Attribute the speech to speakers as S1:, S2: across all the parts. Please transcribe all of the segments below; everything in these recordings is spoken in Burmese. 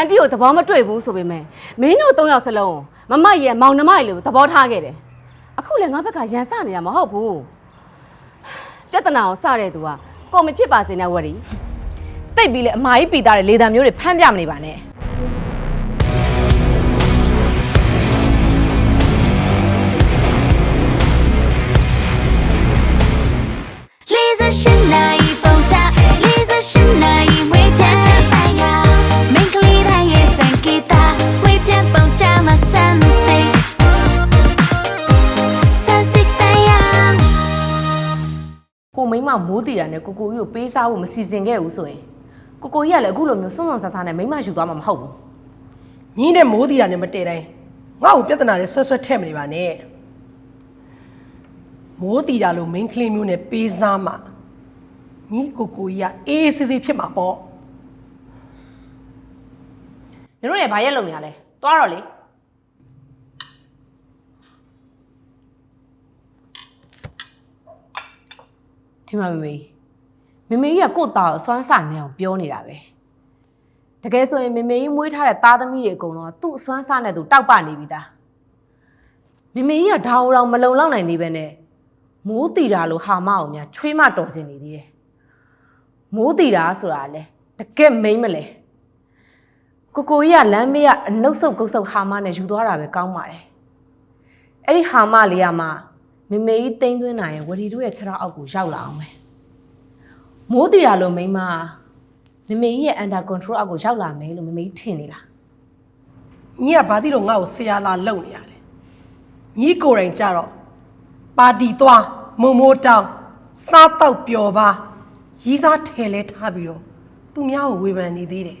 S1: အန်တီကိုသဘောမတွေ့ဘူးဆိုပေမဲ့မင်းတို့သုံးယောက်စလုံးမမကြီးရဲ့မောင်နှမကြီးလို့သဘောထားခဲ့တယ်အခုလည်းငါဘက်ကရန်စနေတာမဟုတ်ဘူးပြဿနာကိုစတဲ့သူကကိုမဖြစ်ပါစေနဲ့ဝရီ
S2: တိတ်ပြီးလေအမာကြီးပီတာတဲ့လေတံမျိုးတွေဖမ်းပြမနေပါနဲ့ မိန်းမမိုးတီတာနဲ့ကိုကိုကြီးကိုပေးစားဖို့မစီစဉ်ခဲ့ဘူးဆိုရင်ကိုကိုကြီးကလည်းအခုလိုမျိုးစွန့်စွန့်ဆာဆာနဲ့မိန်းမယူသွားမှာမဟုတ်ဘူး
S3: ညီနဲ့မိုးတီတာနဲ့မတည့်တိုင်းငါ့ကိုပြဿနာတွေဆွဲဆွဲထဲ့မနေပါနဲ့မိုးတီတာလို့ main ကလေးမျိုးနဲ့ပေးစားမှညီကိုကိုကြီးကအေးအေးဆေးဆေးဖြစ်မှာပေါ့
S2: နင်တို့လည်းဘာရက်လုံနေရလဲသွားတော့လေ ဒီမှာမမေမမေကြီးကကို့သားကိုအစွမ်းစနေအောင်ပြောနေတာပဲတကယ်ဆိုရင်မမေကြီးမွေးထားတဲ့သားသမီးတွေအကုန်လုံးကသူ့အစွမ်းစနဲ့သူတောက်ပနေပြီသားမမေကြီးကဒါအောင်အောင်မလုံလောက်နိုင်သေးပဲနဲ့မိုးတီတာလို့ဟာမအောင်များချွေးမတော်ချင်နေသေးတယ်မိုးတီတာဆိုတာလေတကယ်မိမ့်မလဲကိုကိုကြီးကလမ်းမေးကအနှုတ်ဆုပ်ကုတ်ဆုပ်ဟာမနဲ့ယူသွားတာပဲကောင်းပါတယ်။အဲ့ဒီဟာမလေးကမှ မမေကြီးတိမ့်သွင်းနိုင်ရင်ဝတီတို့ရဲ့ခြေထောက်အောက်ကိုရောက်လာအောင်ပဲ။မိုးတီရလို့မိန်းမမမေကြီးရဲ့ under control အောက်ကိုရောက်လာမယ်လို့မမေကြီးထင်နေလား
S3: ညီကဘာသိလို့ငါ့ကိုဆရာလာလုံနေရလဲညီကိုယ်တိုင်ကြတော့ပါတီသွားမုံမိုးတောင်းစားတော့ပျော်ပါရီးစားထဲလဲထားပြီးတော့သူများကိုဝေဖန်နေသေးတယ်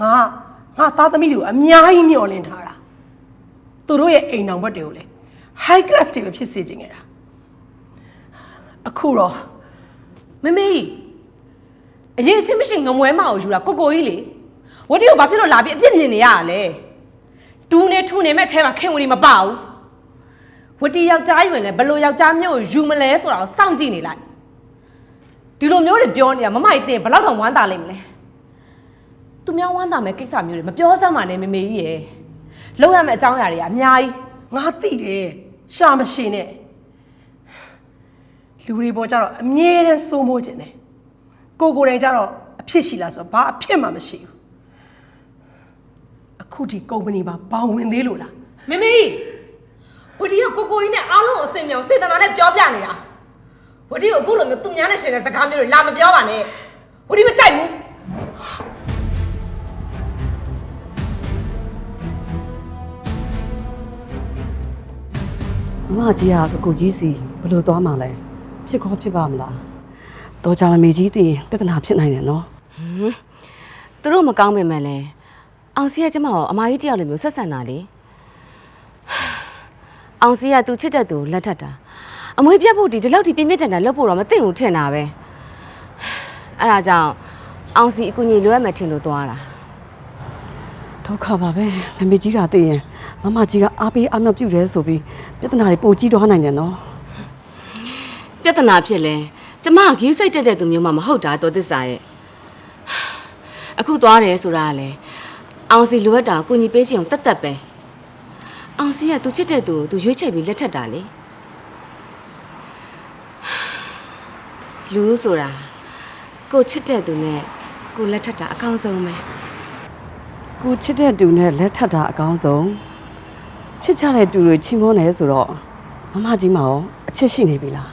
S3: ငါငါသားသမီးတွေကိုအများကြီးမျှော်လင့်ထားတာသူတို့ရဲ့အိမ်အောင်ဘက်တွေကိုလေ high class တွေပဲဖြစ်စေချင်ခဲ့တာအခုတော့
S2: မမေကြီးအရေးအချင်းမရှိငမွဲမအောင်ယူတာကိုကိုကြီးလေဝတီကိုဘာဖြစ်လို့လာပြီးအပြစ်မြင်နေရတာလဲတူနေထူနေမဲ့အဲမှာခင်ဝင်နေမပါဘူးဝတီယောက်ျားယူရင်လည်းဘယ်လို့ယောက်ျားမျိုးကိုယူမလဲဆိုတာကိုစောင့်ကြည့်နေလိုက်ဒီလိုမျိုးတွေပြောနေတာမမကြီးတင်ဘယ်လောက်တောင်ဝမ်းသာလိမ့်မလဲသူများဝမ်းသာမဲ့ကိစ္စမျိုးတွေမပြောစမ်းပါနဲ့မေမေကြီးရယ်လောက်ရမယ့်အကြောင်းအရာတွေကအများကြီး
S3: ငါသိတယ် ရှာမရှိနဲ့လူတွေပေါ်ကြတော့အမြဲတမ်းစိုးမိုးခြင်းတယ်ကိုကိုယ်တိုင်ကြတော့အဖြစ်ရှိလားဆိုတော့ဘာအဖြစ်မှမရှိဘူးအခုဒီကုမ္ပဏီမှာဘောင်ဝင်သေးလို့လား
S2: မေမေကြီးဝတီကကိုကိုကြီးနဲ့အားလုံးအစင်မြောင်စေတနာနဲ့ပြောပြနေတာဝတီကိုအခုလိုမျိုးသူများနဲ့ရှင်တဲ့စကားမျိုးတွေလာမပြောပါနဲ့ဝတီမကြိုက်ဘူး
S4: မမကြီးကကိုကြီးစီဘယ်လိုသွားမှလဲဖြစ်ခေါ်ဖြစ်ပါမလားတော့ကြမမေကြီးတည်ရင်ပြဿနာဖြစ်နိုင်တယ်နော်
S1: သူတို့မကောင်းပေမဲ့လည်းအောင်စီကကျမကိုအမကြီးတယောက်လိုမျိုးဆက်ဆံတာလေအောင်စီကသူချစ်တဲ့သူကိုလက်ထပ်တာအမွေပြတ်ဖို့ဒီဒီလောက်ထိပြင်းပြင်းထန်ထန်လုပ်ဖို့တော့မသိဘူးထင်တာပဲအဲ့ဒါကြောင့်အောင်စီအကူကြီးလွယ်ရမယ်ထင်လို့သွားတာ
S4: ဒုက္ခပါပဲမမေကြီးကတည်ရင်မမကြီးကအားပေးအားမြောက်ပြုတယ်ဆိုပြီးပြဿနာတွေပိုကြီးသွားနိုင်တယ်နော်
S1: ပြဿနာဖြစ်လဲကျမကဂီးစိတ်တက်တဲ့သူမျိုးမှမဟုတ်တာတော်သစ္စာရဲ့အခုသွားတယ်ဆိုတာကလေအောင်စီလိုအပ်တာကိုကူညီပေးချင်အောင်တက်တက်ပဲအောင်စီကသူချစ်တဲ့သူကိုသူရွေးချယ်ပြီးလက်ထပ်တာလေလူဆိုတာကိုချစ်တဲ့သူနဲ့ကိုလက်ထပ်တာအကောင်းဆုံးပဲ
S4: ကိုချစ်တဲ့တူနဲ့လက်ထပ်တာအကောင်းဆုံးချစ်ကြတဲ့တူတွေချီးမွမ်းတယ်ဆိုတော့မမကြီးမရောအချစ်ရှိနေပြီလား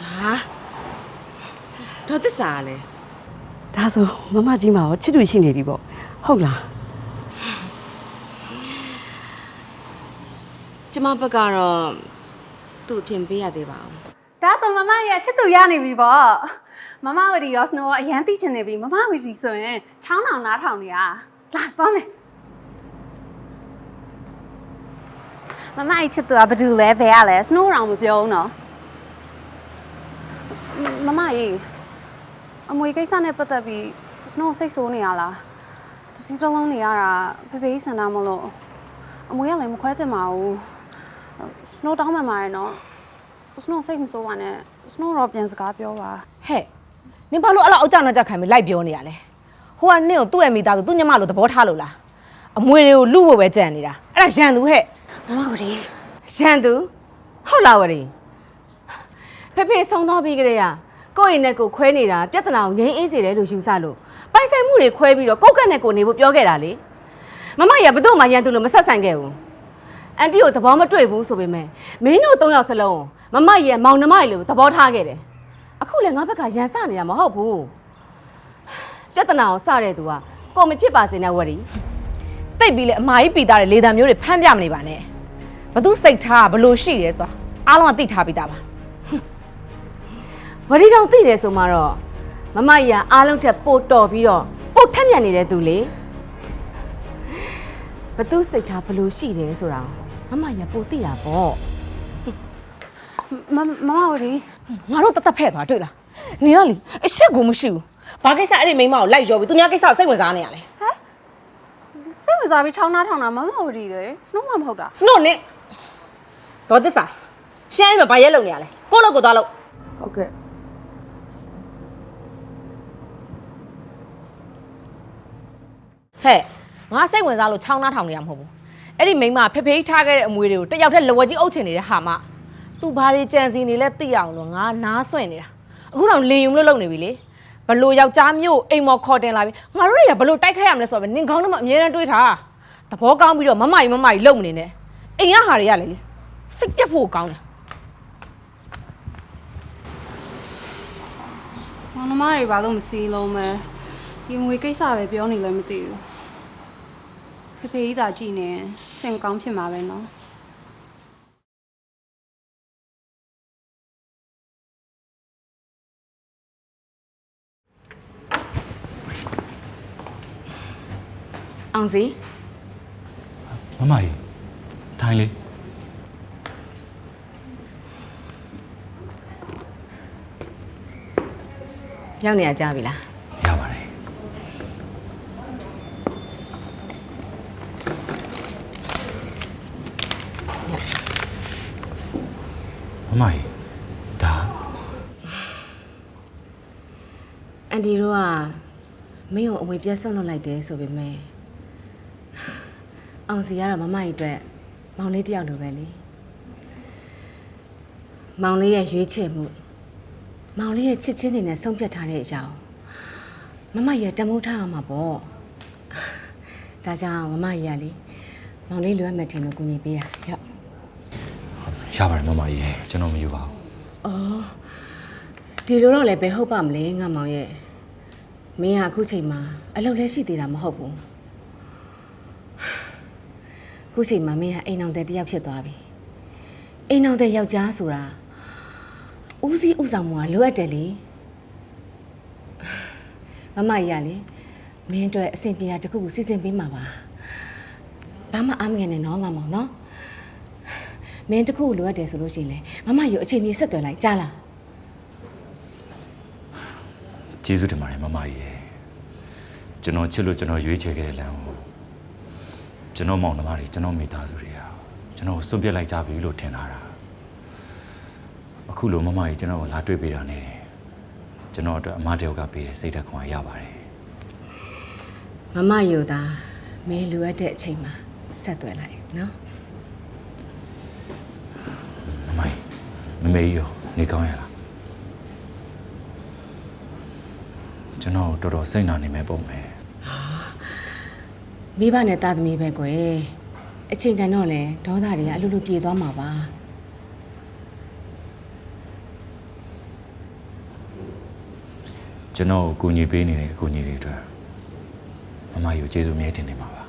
S1: ဟာတော်သစ္စာကလေ
S4: ဒါဆိုမမကြီးမရောချစ်တူရှိနေပြီပေါ့ဟုတ်လား
S1: ကျမဘက်ကတော့သူ့အပြင်ပေးရသေးပါဘူး
S5: ဒါဆိုမမရချစ်သူရနေပြီပေါ့မမဝတီရောစနိုးကအရန်သိချင်နေပြီမမဝတီဆိုရင်ချောင်းထောင်နားထောင်နေရ လာသွားမယ်မမအချစ်သူကဘာတူလဲဘယ်ရလဲစနိုးတောင်မပြောဘူးနော်မမကြီးအမွေကိစ္စနဲ့ပတ်သက်ပြီးစနိုးစိတ်ဆိုးနေရလားတစည်းလုံးနေရတာဖေဖေကြီးဆန္ဒမလို့အမွေကလည်းမခွဲသင့်ပါဘူးစနိုးတောင်းမှန်ပါတယ်နော်စနိုးစိတ်မဆိုးပါနဲ့စနိုးတော့ပြန်စကားပြောပါ
S2: ဟဲ့နင်ဘာလို့အဲ့လိုအောက်ကြောင်တော့ကြက်ခံပြီးလိုက်ပြောနေရလဲဝ ဟိုကနင့်ကိုသူ့ရဲ့မိသားစုသူ့ညမလို့သဘောထားလို့လားအမွေတွေကိုလူဖို့ပဲကြံနေတာအဲ့ဒါရန်သူဟဲ့
S5: မမဝရီ
S1: ရန်သူဟုတ်လားဝရီဖေဖေဆုံးသွားပြီးကြတဲ့ကကိုယ့်အိမ်နဲ့ကိုယ်ခွဲနေတာပြဿနာကိုငြိမ်းအေးစေတယ်လို့ယူဆလို့ပိုင်ဆိုင်မှုတွေခွဲပြီးတော့ကိုယ့်ကက်နဲ့ကိုယ်နေဖို့ပြောခဲ့တာလေမမကြီးကဘယ်သူ့မှရန်သူလို့မဆက်ဆံခဲ့ဘူးအန်တီကိုသဘောမတွေ့ဘူးဆိုပေမဲ့မင်းတို့သုံးယောက်စလုံးကိုမမကြီးရဲ့မောင်နှမကြီးလို့သဘောထားခဲ့တယ်အခုလည်းငါဘက်ကရန်စနေတာမဟုတ်ဘူး ပြဿနာကိုစတဲ့သူကကိုယ်မဖြစ်ပါစေနဲ့ဝရီ
S2: တိတ်ပြီးလေအမာကြီးပီသားတဲ့လေတံမျိုးတွေဖမ်းပြမနေပါနဲ့ဘသူစိတ်ထားကဘလို့ရှိရဲဆိုတာအားလုံးကသိထားပြီးသားပါ
S1: ဝရီတောင်သိတယ်ဆိုမှတော့မမကြီးကအားလုံးထက်ပိုတော်ပြီးတော့ပိုထက်မြက်နေတဲ့သူလေဘသူစိတ်ထားဘလို့ရှိတယ်ဆိုတာကိုမမကြီးကပိုသိတာပေါ့
S5: မမမဝရီ
S2: ငါတို့တသက်ဖဲ့သွားတွေ့လားနေရလေအရှက်ကိုမရှိဘူး ဘာကိစ္စအဲ့ဒီမိန်းမကိုလိုက်ရောပြီးသူများကိစ္စကိုစိတ်ဝင်စားနေရလဲ
S5: စိတ်ဝင်စားပြီးချောင်းသားထောင်တာမမဝရီလေစနိုးမမဟုတ်တာ
S2: စနို့နဲ့ဒေါ်သစ္စာရှမ်းရမှာဘာရဲလုံနေရလဲကိုယ့်လောက်ကိုသွားလို့
S4: ဟုတ်ကဲ့
S2: ဟဲ့ငါစိတ်ဝင်စားလို့ချောင်းနှားထောင်နေရမှာမဟုတ်ဘူးအဲ့ဒီမိန်းမဖေဖေးထားခဲ့တဲ့အမွေတွေကိုတစ်ယောက်တည်းလဝက်ကြီးအုပ်ချင်နေတဲ့ဟာမသူဘာတွေကြံစီနေလဲသိအောင်လို့ငါနားဆွင့်နေတာအခုတော့လင်ယုံလို့လုပ်နေပြီလေ ဘလို့ယောက်ျားမျိုးအိမ်မော်ခေါ်တင်လာပြီငါတို့တွေကဘလို့တိုက်ခိုက်ရမလဲဆိုတော့နင်ကောင်းတော့မှအမြဲတမ်းတွေးထားသဘောကောင်းပြီးတော့မမကြီးမမကြီးလုံမနေနဲ့အိမ်ကဟာတွေကလေစိတ်ပြက်ဖို့ကောင်းတယ်
S5: မောင်နှမတွေဘာလို့မစီလုံးမဲဒီငွေကိစ္စပဲပြောနေလည်းမသိဘူးဖေဖေကြီးသာကြည့်နေရင်စိတ်မကောင်းဖြစ်မှာပဲနော်
S1: အောင်စီ
S6: မမကြီးထိုင်လေ
S1: ရောက်နေရကြပြီလား
S6: ရပါတယ်
S1: ရ
S6: မမကြီးဒါ
S1: အန်ဒီတို့ကမင်းကိုအမွေပြတ်ဆွန့်လွတ်လိုက်တယ်ဆိုပေမဲ့ အောင်စီကတော့မမကြီးအတွက်မောင်လေးတစ်ယောက်လိုပဲလေမောင်လေးရဲ့ရွေးချယ်မှုမောင်လေးရဲ့ချစ်ချင်းတွေနဲ့ဆုံးဖြတ်ထားတဲ့အရာကိုမမကြီးကတမိုးထားအောင်မှာပေါ့ဒါကြောင့်မမကြီးကလေမောင်လေးလိုအပ်မယ်ထင်လို့ကူညီပေးတာရောက်
S6: ရပါတယ်မမကြီးရဲ့ကျွန်တော်မယူပါဘူး
S1: အော်ဒီလိုတော့လည်းဘယ်ဟုတ်ပါမလဲငါမောင်ရဲ့မင်းကအခုချိန်မှာအလုပ်လည်းရှိသေးတာမဟုတ်ဘူးအ ခုချိန်မှာမင်းကအိမ်အောင်တဲ့တယောက်ဖြစ်သွားပြီအိမ်အောင်တဲ့ယောက်ျားဆိုတာဦးစီးဥဆောင်မှုကလိုအပ်တယ်လေမမကြီးကလေမင်းအတွက်အဆင်ပြေတာတစ်ခုခုစီစဉ်ပေးမှာပါဘာမှအားမငယ်နဲ့နော်ငါမောင်နော်မင်းတခုလိုအပ်တယ်ဆိုလို့ရှိရင်လေမမယူအချိန်မြေဆက်သွယ်လိုက်ကြားလား
S6: ကျေးဇူးတင်ပါတယ်မမကြီးရဲ့ကျွန်တော်ချစ်လို့ကျွန်တော်ရွေးချယ်ခဲ့တဲ့လမ်းကို ကျွန်တော်မောင်နှမတွေကျွန်တော်မိသားစုတွေကကျွန်တော်စွန့်ပစ်လိုက်ကြပြီလို့ထင်ထားတာအခုလိုမမကြီးကျွန်တော်ကိုလာတွေ့ပေးတာနဲ့ကျွန်တော်အတွက်အမတယောက်ကပေးတဲ့စိတ်ဓာတ်ခွန်အားရပါတယ်
S1: မမယူတာမင်းလိုအပ်တဲ့အချိန်မှာဆက်သွယ်လိုက်နော်
S6: မမကြီးမမေကြီးရောနေကောင်းရလားကျွန်တော်တော်တော်စိတ်နာနေမဲ့ပုံပဲ
S1: မိဘနဲ့တာသမီပဲကွယ်အချိန်တန်တော့လေဒေါသတွေကအလိုလိုပြေသွားမှာပါ
S6: ကျွန်တော်ကိုအကူအညီပေးနေတဲ့အကူအညီတွေအတွက်မမကြီးကိုကျေးဇူးအမြဲတင်နေမှာပါ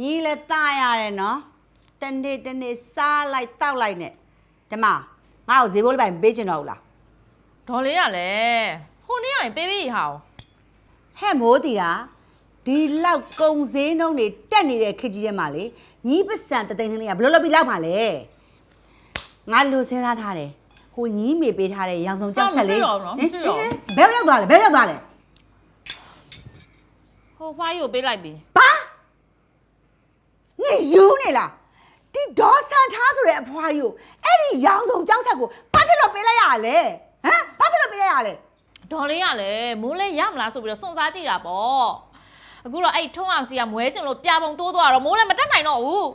S7: ညီလည်းตายရတယ်နော် တနေ့တနေ့စားလိုက်တောက်လိုက်နဲ့ဒီမှာငါ့ကိုဈေးဘိုးလေးပိုင်ပေးချင်တော့ဘူးလား
S8: ဒေါ်လေးရလဲဟိုနေ့ကလည်းပေးပေးဟာ
S7: ဟဲ့မိုးတီတာဒီလောက်ကုံဈေးနှုန်းတွေတက်နေတဲ့ခေတ်ကြီးထဲမှာလေညီပစံတသိန်းလေးကဘယ်လိုလုပ်ပြီးလောက်မှာလဲငါလူစဉ်းစားထားတယ်ဟိုညီမေပေးထားတဲ့ရောင်စုံကြောက်ဆက်လေးဘယ်ရောက်သွားလဲဘယ်ရောက်သွားလဲ
S8: ဟိုဖွားကြီးကိုပေးလိုက်ပြီ
S7: ဘာနနေယူနေလား ဒီဒေါ်ဆန်ထားဆိုတဲ့အဖွားကြီးကိုအဲ့ဒီရောင်စုံကြောက်ဆက်ကိုဘာဖြစ်လို့ပေးလိုက်ရလဲဟမ်ဘာဖြစ်လို့ပေးလိုက်ရလဲ
S8: ဒေါ်လေးကလည်းမိုးလဲရမလားဆိုပြီးတော့စွန့်စားကြည့်တာပေါ့အခုတော့အဲ့ထုံးအောင်စီကမွဲကျင်လို့ပြပုံတိုးသွားတော့မိုးလဲမတက်နိုင်တော့ဘူး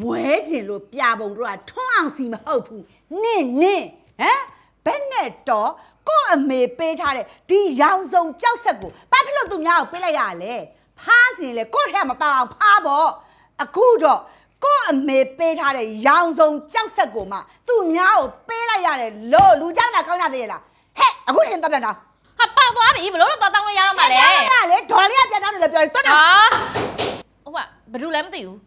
S7: မွဲကျင်လို့ပြပုံတို့ကထွန်းအောင်စီမဟုတ်ဘူးနင့်နင့်ဟမ်ဘယ်နဲ့တော့ကို့အမေပေးထားတဲ့ဒီရောင်စုံကြောက်ဆက်ကိုဘာဖြစ်လို့သူများကိုပေးလိုက်ရလဲဖားကျင်လေကို့ထက်မပါအောင်ဖားပေါ့အခုတော့ ကို့အမေပေးထားတဲ့ရောင်စုံကြောက်ဆက်ကိုမှသူများကိုပေးလိုက်ရတယ်လို့လူကြမ်းမှာကောင်းကြသေးရဲ့လားဟဲ့အခုရှင်တော့ပြန်တော့
S8: ဟာပေါက်သွားပြီဘလို့လို့တော့တောင်းလို့ရတော့မှာလဲ
S7: ရလေဒေါ်လေးကပြန်တော့တယ်လေပြောရင်တွတ်
S8: ဟာ
S7: တော့
S8: ဟိုကဘာလို့လဲမသိဘူး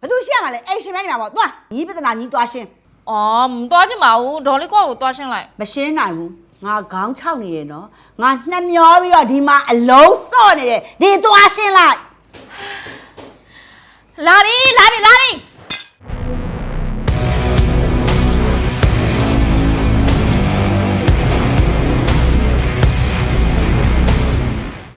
S7: ဘသူရှိရမှာလဲအိမ်ရှင်မဲနေမှာပေါ့သွားညီးပြဿနာညီးသွားရှင်း
S8: အော်မသွားချင်ပါဘူးဒေါ်လေးကိုယ့်ကိုသွားရှင်းလိုက်
S7: မရှင်းနိုင်ဘူးငါခေါင်းခြောက်နေရနော်ငါနှမျောပြီးတော့ဒီမှာအလုံးစော့နေတယ်ဒီသွားရှင်းလိုက်
S8: လာပြီလာပြီလာပြီ